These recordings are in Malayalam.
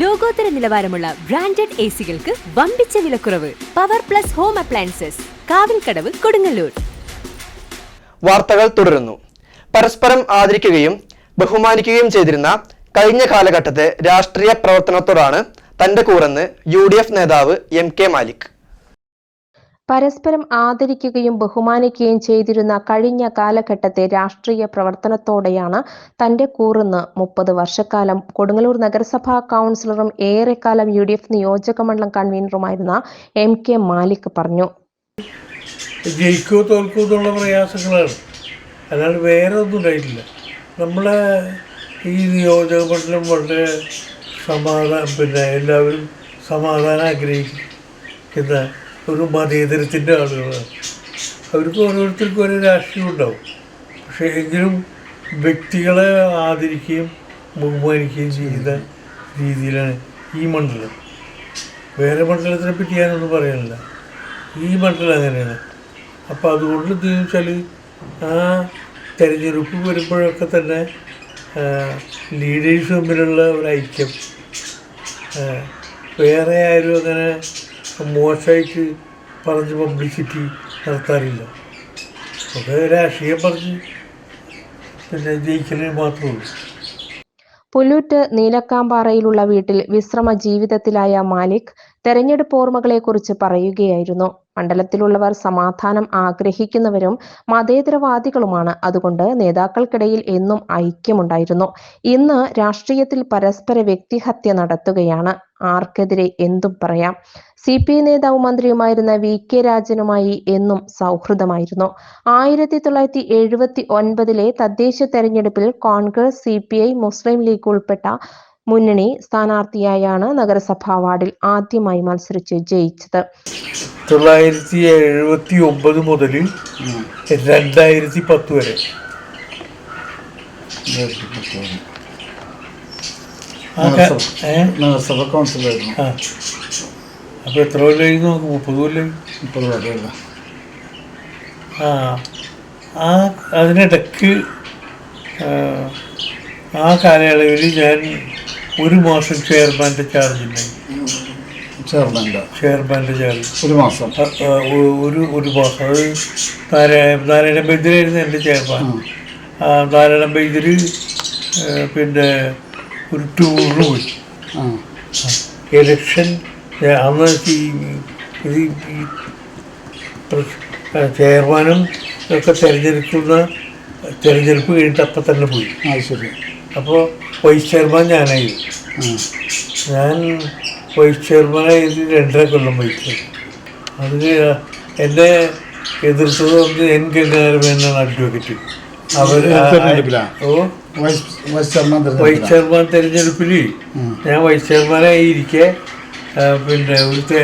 ലോകോത്തര നിലവാരമുള്ള ബ്രാൻഡഡ് എ സികൾക്ക് വമ്പിച്ച വിലക്കുറവ് power plus home appliances Kavilkadavu Kodungallur. വാർത്തകൾ തുടരുന്നു. പരസ്പരം ആദരിക്കുകയും ബഹുമാനിക്കുകയും ചെയ്തിരുന്ന കഴിഞ്ഞ കാലഘട്ടത്തെ രാഷ്ട്രീയ പ്രവർത്തനത്തോടാണ് തന്റെ കൂറെന്ന് യു നേതാവ് എം കെ മാലിക്. പരസ്പരം ആദരിക്കുകയും ബഹുമാനിക്കുകയും ചെയ്തിരുന്ന കഴിഞ്ഞ കാലഘട്ടത്തെ രാഷ്ട്രീയ പ്രവർത്തനത്തോടെയാണ് തന്റെ കൂറെന്ന് മുപ്പത് വർഷക്കാലം. കൊടുങ്ങല്ലൂർ നഗരസഭാ കൗൺസിലറും ഏറെക്കാലം യു ഡി എഫ് നിയോജക മണ്ഡലം കൺവീനറുമായിരുന്ന എം കെ മാലിക് പറഞ്ഞു. ജയിക്കോ തോൽക്കോ എന്നുള്ള പ്രയാസങ്ങളാണ്. അല്ലാതെ വേറെ ഒന്നും ഉണ്ടായിട്ടില്ല. നമ്മളെ ഈ നിയോജക മണ്ഡലം വളരെ സമാധാനം പിന്നെ എല്ലാവരും സമാധാനം ആഗ്രഹിക്കുന്ന ഒരു മതേതരത്തിന്റെ ആളുകളാണ് അവർക്ക് ഓരോരുത്തർക്കും ഓരോ രാഷ്ട്രീയം ഉണ്ടാവും. പക്ഷേ എങ്കിലും വ്യക്തികളെ ആദരിക്കുകയും ബഹുമാനിക്കുകയും ചെയ്യുന്ന രീതിയിലാണ് ഈ മണ്ഡലം. വേറെ മണ്ഡലത്തിനെ പറ്റി ഞാനൊന്നും പറയാനില്ല. ഈ മണ്ഡലം അങ്ങനെയാണ്. അപ്പോൾ അതുകൊണ്ട് എന്താണെന്ന് വെച്ചാൽ ആ തെരഞ്ഞെടുപ്പ് വരുമ്പോഴൊക്കെ തന്നെ ലീഡേഴ്സ് തമ്മിലുള്ള ഒരു ഐക്യം വേറെ ആരും അങ്ങനെ മോശമായിട്ട് പറഞ്ഞ് പബ്ലിസിറ്റി നടത്താറില്ല. ഒക്കെ രാഷ്ട്രീയം പറഞ്ഞ് പിന്നെ ജയിക്കലേ മാത്രമേ ഉള്ളൂ. പുല്ലൂറ്റ് നീലക്കാമ്പാറയിലുള്ള വീട്ടിൽ വിശ്രമ ജീവിതത്തിലായ മാലിക് തെരഞ്ഞെടുപ്പ് ഓർമ്മകളെക്കുറിച്ച് പറയുകയായിരുന്നു. മണ്ഡലത്തിലുള്ളവർ സമാധാനം ആഗ്രഹിക്കുന്നവരും മതേതരവാദികളുമാണ്. അതുകൊണ്ട് നേതാക്കൾക്കിടയിൽ എന്നും ഐക്യമുണ്ടായിരുന്നു. ഇന്ന് രാഷ്ട്രീയത്തിൽ പരസ്പര വ്യക്തിഹത്യ നടത്തുകയാണ്. ആർക്കെതിരെ എന്തും പറയാം. സി പി ഐ നേതാവ് മന്ത്രിയുമായിരുന്ന വി കെ രാജനുമായി എന്നും സൗഹൃദമായിരുന്നു. ആയിരത്തി തൊള്ളായിരത്തി എഴുപത്തി ഒൻപതിലെ തദ്ദേശ തെരഞ്ഞെടുപ്പിൽ Congress C P I Muslim League ഉൾപ്പെട്ട മുന്നണി സ്ഥാനാർത്ഥിയായാണ് നഗരസഭാ വാർഡിൽ ആദ്യമായി മത്സരിച്ച് ജയിച്ചത്. തൊള്ളായിരത്തി എഴുപത്തി ഒമ്പത് മുതൽ രണ്ടായിരത്തി പത്ത് വരെ? നഗരസഭ കൗൺസിലായിരുന്നു അപ്പോൾ എത്ര കൊല്ലമായി നോക്ക് മുപ്പത് കൊല്ലം മുപ്പത് പേരല്ല ആ. ആ അതിനിടയ്ക്ക് ആ, ആ കാലയളവിൽ ഞാൻ ഒരു മാസം ചെയർമാന്റെ ചാർജ് ഉണ്ടായി. ചെയർമാന്റെ. ചെയർമാന്റെ ചാർജ് ഒരു മാസം. ഒരു ഒരു മാസം. അത് നാരായണ എന്റെ ചെയർമാൻ. നാരായണ പിന്നെ ഒരു ടൂറിന് പോയി. എലക്ഷൻ ഇലക്ഷൻ അന്ന് ഈ ഇത് ഈ ചെയർമാനും ഒക്കെ തിരഞ്ഞെടുക്കുന്ന തിരഞ്ഞെടുപ്പ് കഴിഞ്ഞിട്ട് അപ്പം തന്നെ പോയി. ആ ശരി. അപ്പോൾ വൈസ് ചെയർമാൻ ഞാനായി ഞാൻ വൈസ് ചെയർമാനായത് രണ്ടര കൊല്ലം വഹിച്ചു അത് എന്നെ എതിർത്തത് വന്ന് എൻ ഗംഗാരമേനാണ് അഡ്വക്കേറ്റ്. അവർ വൈസ് ചെയർമാൻ തെരഞ്ഞെടുപ്പിൽ ഞാൻ വൈസ് ചെയർമാനായി ഇരിക്കെ പിന്നെ ഇവിടുത്തെ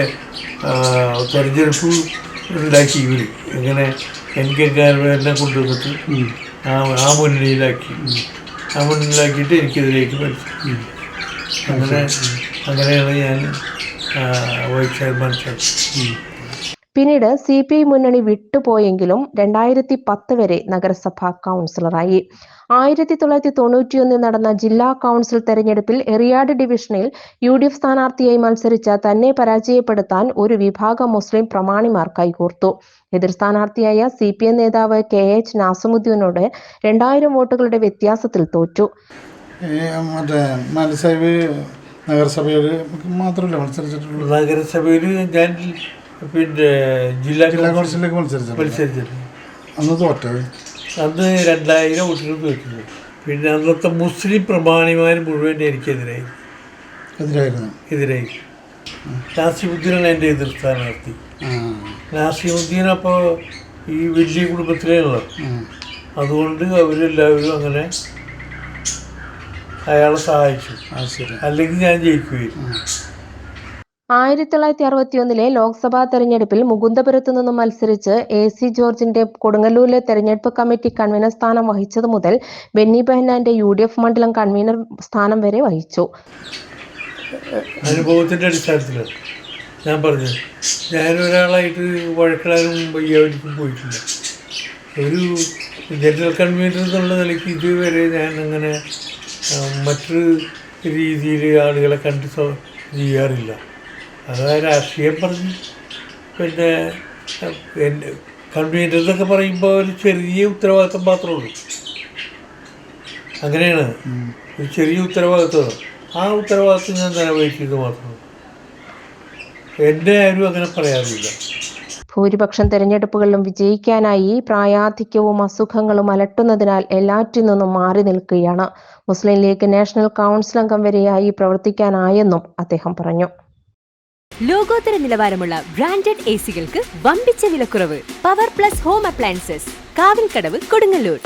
തെരഞ്ഞെടുപ്പ് ഉണ്ടാക്കി ഇവർ ഇങ്ങനെ എൻ ഗാർബനെ കൊണ്ടുവന്നിട്ട് ആ ആ മുന്നണിയിലാക്കി. ആ മുന്നണിയിലാക്കിയിട്ട് എനിക്കെതിരേക്ക് മത്സരിച്ചു അങ്ങനെ അങ്ങനെയാണ് ഞാൻ ആ, വൈസ് ചെയർമാൻ പിന്നീട് സി പി ഐ മുന്നണി വിട്ടുപോയെങ്കിലും രണ്ടായിരത്തി പത്ത് വരെ നഗരസഭാ കൗൺസിലറായി. ആയിരത്തി തൊള്ളായിരത്തി തൊണ്ണൂറ്റിയൊന്നിൽ നടന്ന ജില്ലാ കൗൺസിൽ തെരഞ്ഞെടുപ്പിൽ എറിയാട് ഡിവിഷനിൽ യു ഡി എഫ് സ്ഥാനാർത്ഥിയായി മത്സരിച്ച തന്നെ പരാജയപ്പെടുത്താൻ ഒരു വിഭാഗം മുസ്ലിം പ്രമാണിമാർ കൈകോർത്തു. എതിർ സ്ഥാനാർത്ഥിയായ സി പി എം നേതാവ് കെ എച്ച് നാസമുദ്ദീനോട് രണ്ടായിരം വോട്ടുകളുടെ വ്യത്യാസത്തിൽ തോറ്റു. മറ്റേ നഗരസഭയിൽ മാത്രമല്ല മത്സരിച്ചിട്ടുള്ളൂ. നഗരസഭയിൽ ഞാൻ പിന്നെ ജില്ലാ ജില്ലാ കൗൺസിലേക്ക് മത്സരിച്ചു മത്സരിച്ചിട്ടുണ്ട്. അന്ന് തോറ്റത്. അന്ന് രണ്ടായിരം വോട്ടിന് തോറ്റത് പിന്നെ അന്നത്തെ മുസ്ലിം പ്രമാണിമാർ മുഴുവൻ എനിക്കെതിരായി. എതിരായിരുന്നു. എതിരായി. നാസിമുദ്ദീനാണ് എന്റെ എതിർ സ്ഥാനാർത്ഥി നാസിമുദ്ദീൻ അപ്പോൾ ഈ വലിയ കുടുംബത്തിലേ ഉള്ളത് അതുകൊണ്ട് അവരെല്ലാവരും അങ്ങനെ അയാളെ സഹായിച്ചു. അല്ലെങ്കിൽ ഞാൻ ജയിക്കുകയും. ആയിരത്തി തൊള്ളായിരത്തി അറുപത്തിയൊന്നിലെ ലോക്സഭാ തെരഞ്ഞെടുപ്പിൽ മുകുന്ദപുരത്തു നിന്നും മത്സരിച്ച് എ സി ജോർജിന്റെ കൊടുങ്ങല്ലൂരിലെ തെരഞ്ഞെടുപ്പ് കമ്മിറ്റി കൺവീനർ സ്ഥാനം വഹിച്ചത് മുതൽ ബെന്നി ബെഹനാന്റെ യു ഡി എഫ് മണ്ഡലം കൺവീനർ സ്ഥാനം വരെ വഹിച്ചു. അനുഭവത്തിന്റെ അടിസ്ഥാനത്തിൽ ഞാൻ പറഞ്ഞു ഞാൻ ഞാനൊരാളായിട്ട് വഴക്കിടാനും വയ്യാവലിക്കും പോയിട്ടില്ല. ഒരു ജനറൽ കൺവീനർ എന്നുള്ള നിലയ്ക്ക് ഇതുവരെ ഞാൻ അങ്ങനെ മറ്റൊരു രീതിയിൽ ആളുകളെ കണ്ട് ചെയ്യാറില്ല. അതായത് രാഷ്ട്രീയം പറഞ്ഞ് പിന്നെ എന്റെ കൺവീനർ എന്നൊക്കെ പറയുമ്പോൾ ഒരു ചെറിയ ഉത്തരവാദിത്വം മാത്രമേ ഉള്ളൂ. അങ്ങനെയാണ്. ഒരു ചെറിയ ഉത്തരവാദിത്വം ആ ഉത്തരവാദിത്വം ഞാൻ നിറവേറ്റിയത് മാത്രമേ എന്റെ ആരും അങ്ങനെ പറയാറില്ല. ഭൂരിപക്ഷം തെരഞ്ഞെടുപ്പുകളിലും വിജയിക്കാനായി പ്രായാധിക്യവും അസുഖങ്ങളും അലട്ടുന്നതിനാൽ എല്ലാറ്റിൽ നിന്നും മാറി നിൽക്കുകയാണ്. മുസ്ലിം ലീഗ് നാഷണൽ കൗൺസിൽ അംഗം വരെയായി പ്രവർത്തിക്കാനായെന്നും അദ്ദേഹം പറഞ്ഞു. ലോകോത്തര നിലവാരമുള്ള ബ്രാൻഡഡ് എ സികൾക്ക് വമ്പിച്ച വിലക്കുറവ്. Power plus home appliances Kavilkadavu Kodungallur.